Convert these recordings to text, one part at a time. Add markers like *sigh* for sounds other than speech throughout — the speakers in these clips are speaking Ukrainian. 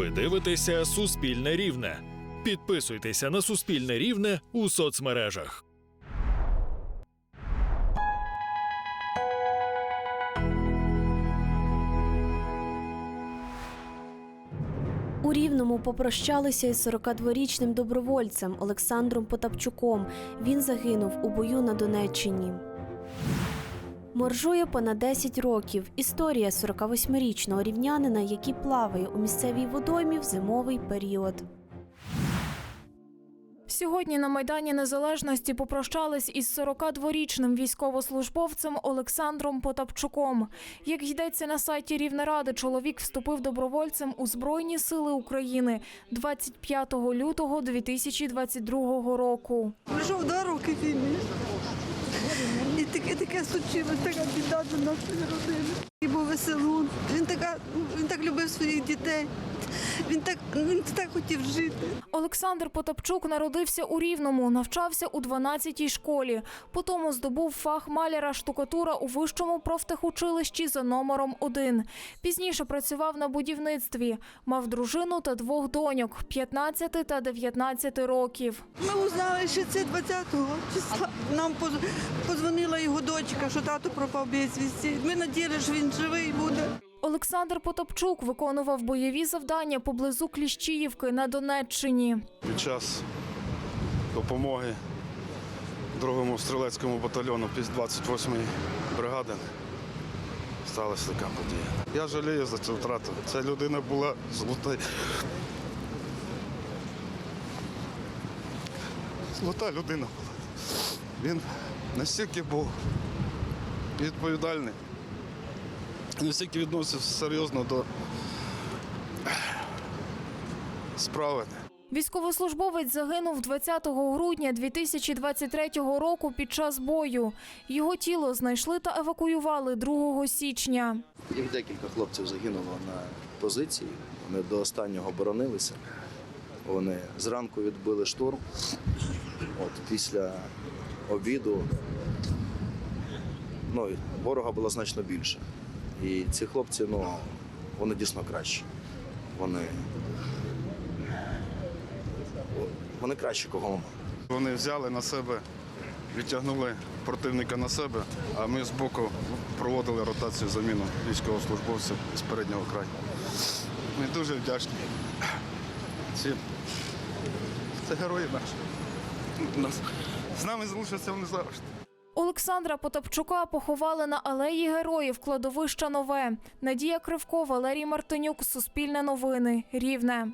Ви дивитеся Суспільне Рівне. Підписуйтеся на Суспільне Рівне у соцмережах. У Рівному попрощалися із 42-річним добровольцем Олександром Потапчуком. Він загинув у бою на Донеччині. Моржує понад 10 років. Історія 48-річного рівнянина, який плаває у місцевій водоймі в зимовий період. Сьогодні на Майдані Незалежності попрощались із 42-річним військовослужбовцем Олександром Потапчуком. Як йдеться на сайті Рівнеради, чоловік вступив добровольцем у Збройні Сили України 25 лютого 2022 року. Пройшов два роки війни. Таке таке случилось, така біда до нашої родини. І був веселун. Він така, він так любив своїх дітей. Він так, він так хотів жити. Олександр Потапчук народився у Рівному, навчався у 12-й школі. Потім здобув фах маляра штукатура у вищому профтехучилищі за номером 1. Пізніше працював на будівництві. Мав дружину та двох доньок 15 та 19 років. Ми узнали, що це 20-го числа. Нам поз- позвонила його дочка, що тато пропав безвісті. Ми надіялися, що він живий буде. Олександр Потапчук виконував бойові завдання поблизу Кліщіївки на Донеччині. під час допомоги другому стрілецькому батальйону 28-ї бригади сталася така подія. Я жалію за цю втрату. Ця людина була золота. Золота людина була. Він настільки був відповідальний, настільки відносився серйозно до справи. Військовослужбовець загинув 20 грудня 2023 року під час бою. Його тіло знайшли та евакуювали 2 січня. Їх декілька хлопців загинуло на позиції. Вони до останнього боронилися. Вони зранку відбили штурм. От після обіду ну, ворога було значно більше. І ці хлопці, ну, вони дійсно кращі. Вони, вони кращі, кого ми. Вони взяли на себе, відтягнули противника на себе, а ми з боку проводили ротацію заміну військовослужбовців з переднього краю. Ми дуже вдячні. Ці... Це герої наші. З нами залишаться вони завжди. Олександра Потапчука поховали на алеї героїв кладовища Нове. Надія Кривко, Валерій Мартинюк, Суспільне новини, Рівне.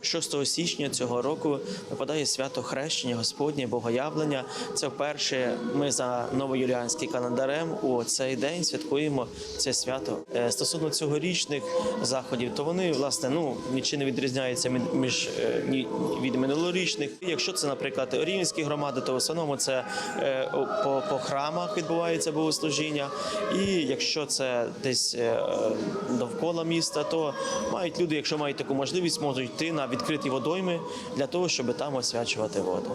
6 січня цього року випадає свято хрещення Господнє Богоявлення. Це вперше ми за новоюліанським календарем у цей день святкуємо це свято. Е, Стосовно цьогорічних заходів, то вони власне ну нічим не відрізняються між е, від минулорічних. Якщо це, наприклад, рівненські громади, то в основному це е, по, по храмах відбувається богослужіння. І якщо це десь довкола міста, то мають люди, якщо мають таку можливість, можуть йти на відкриті водойми для того, щоб там освячувати воду.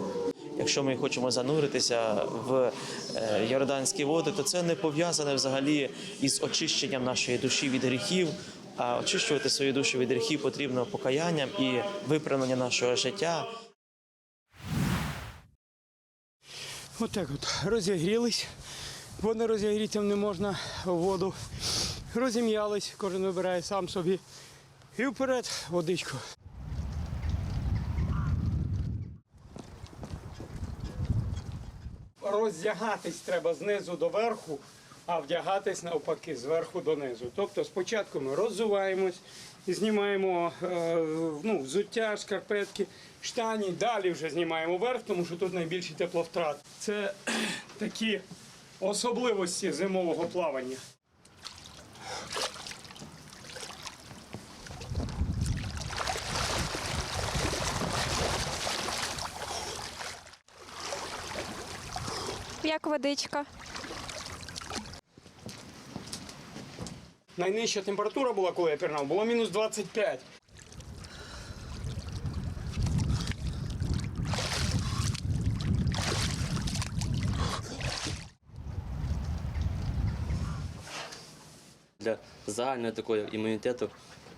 Якщо ми хочемо зануритися в е, йорданські води, то це не пов'язане взагалі із очищенням нашої душі від гріхів. А очищувати свою душу від гріхів потрібно покаянням і виправлення нашого життя. Отак от розігрілись, бо не розігрітим не можна в воду. Розім'ялись, кожен вибирає сам собі. І вперед водичку. Роздягатись треба знизу до верху, а вдягатись навпаки зверху донизу. Тобто спочатку ми роззуваємось, знімаємо е, ну, взуття, шкарпетки, штані, далі вже знімаємо верх, тому що тут найбільший тепловтрат. Це *clears throat* такі особливості зимового плавання. Як водичка? Найнижча температура була, коли я пірнав, було мінус 25. для загального такого імунітету,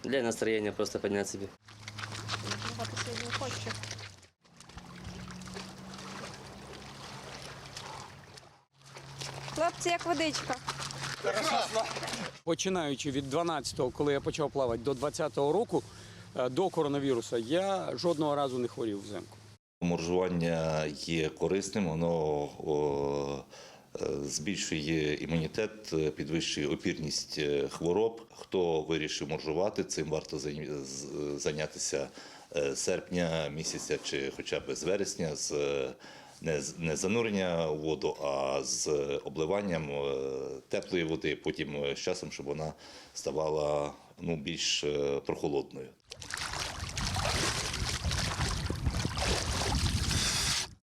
для настроєння просто підняти собі. Хлопці, як водичка. Починаючи від 12-го, коли я почав плавати, до 20-го року, е, до коронавірусу, я жодного разу не хворів взимку. Моржування є корисним, воно о, е, збільшує імунітет, е, підвищує опірність хвороб. Хто вирішив моржувати, цим варто зайнятися серпня місяця чи хоча б з вересня, з не, не занурення у воду, а з обливанням е, теплої води, потім е, з часом, щоб вона ставала ну, більш е, прохолодною.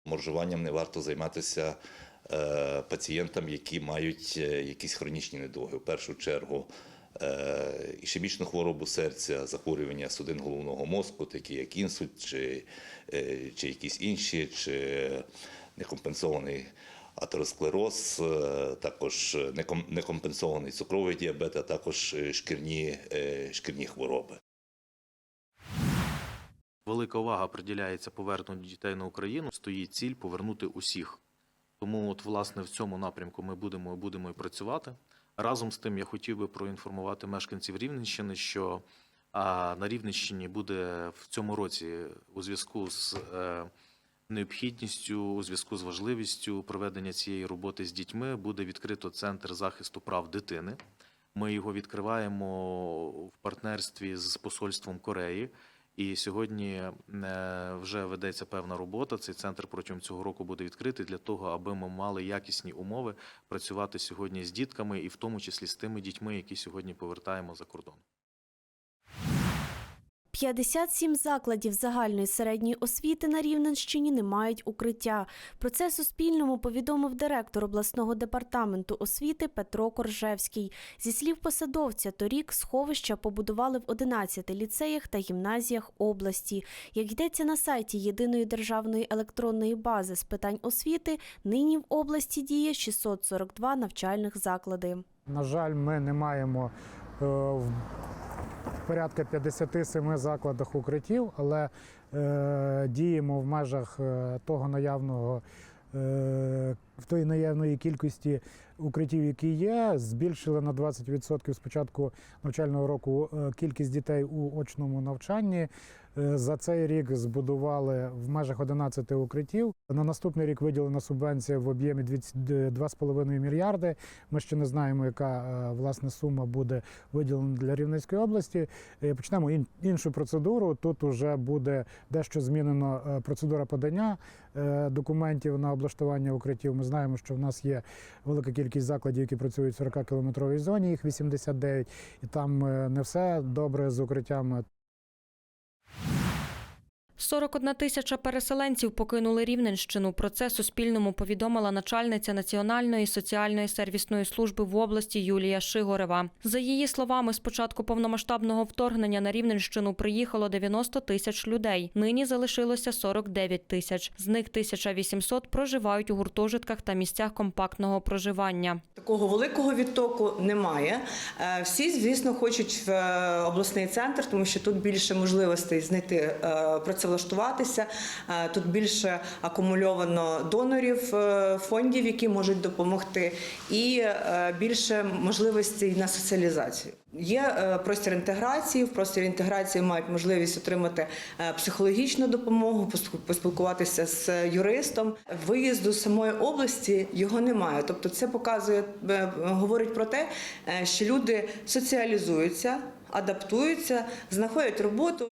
Моржуванням не варто займатися пацієнтам, які мають якісь хронічні недуги. В першу чергу ішемічну хворобу серця, захворювання судин головного мозку, такі як інсульт, чи, е, чи якісь інші, чи некомпенсований атеросклероз, е, також некомпенсований цукровий діабет, а також е, шкірні, е, шкірні хвороби. Велика увага приділяється поверненню дітей на Україну. Стоїть ціль повернути усіх. Тому, от, власне, в цьому напрямку ми будемо, будемо і працювати. Разом з тим, я хотів би проінформувати мешканців Рівненщини, що на Рівненщині буде в цьому році у зв'язку з е, необхідністю, у зв'язку з важливістю проведення цієї роботи з дітьми, буде відкрито центр захисту прав дитини. Ми його відкриваємо в партнерстві з посольством Кореї. І сьогодні е, вже ведеться певна робота. Цей центр протягом цього року буде відкритий для того, аби ми мали якісні умови працювати сьогодні з дітками, і в тому числі з тими дітьми, які сьогодні повертаємо за кордон. 57 закладів загальної середньої освіти на Рівненщині не мають укриття. Про це Суспільному повідомив директор обласного департаменту освіти Петро Коржевський. Зі слів посадовця, торік сховища побудували в 11 ліцеях та гімназіях області. Як йдеться на сайті Єдиної державної електронної бази з питань освіти, нині в області діє 642 навчальних заклади. На жаль, ми не маємо е, в порядка 57 закладах укриттів, але е, діємо в межах е, того наявного. е, В тої наявної кількості укриттів, які є, збільшили на 20% з початку навчального року е, кількість дітей у очному навчанні. Е, За цей рік збудували в межах 11 укриттів. На наступний рік виділена субвенція в об'ємі 2,5 мільярди. Ми ще не знаємо, яка е, власне сума буде виділена для Рівненської області. Е, Почнемо іншу процедуру. Тут вже буде дещо змінено процедура подання документів на облаштування укриттів. Ми знаємо, що в нас є велика кількість закладів, які працюють в 40-кілометровій зоні, їх 89, і там не все добре з укриттями. 41 тисяча переселенців покинули Рівненщину. Про це Суспільному повідомила начальниця Національної соціальної сервісної служби в області Юлія Шигорева. За її словами, з початку повномасштабного вторгнення на Рівненщину приїхало 90 тисяч людей. Нині залишилося 49 тисяч. З них 1800 проживають у гуртожитках та місцях компактного проживання. Такого великого відтоку немає. Е, Всі, звісно, хочуть в е, обласний центр, тому що тут більше можливостей знайти е, працевлаштуватися. Е, Тут більше акумульовано донорів, е, фондів, які можуть допомогти, і е, більше можливостей на соціалізацію. Є простір інтеграції. В простір інтеграції мають можливість отримати психологічну допомогу, поспілкуватися з юристом. Виїзду самої області його немає. Тобто, це показує, говорить про те, що люди соціалізуються, адаптуються, знаходять роботу.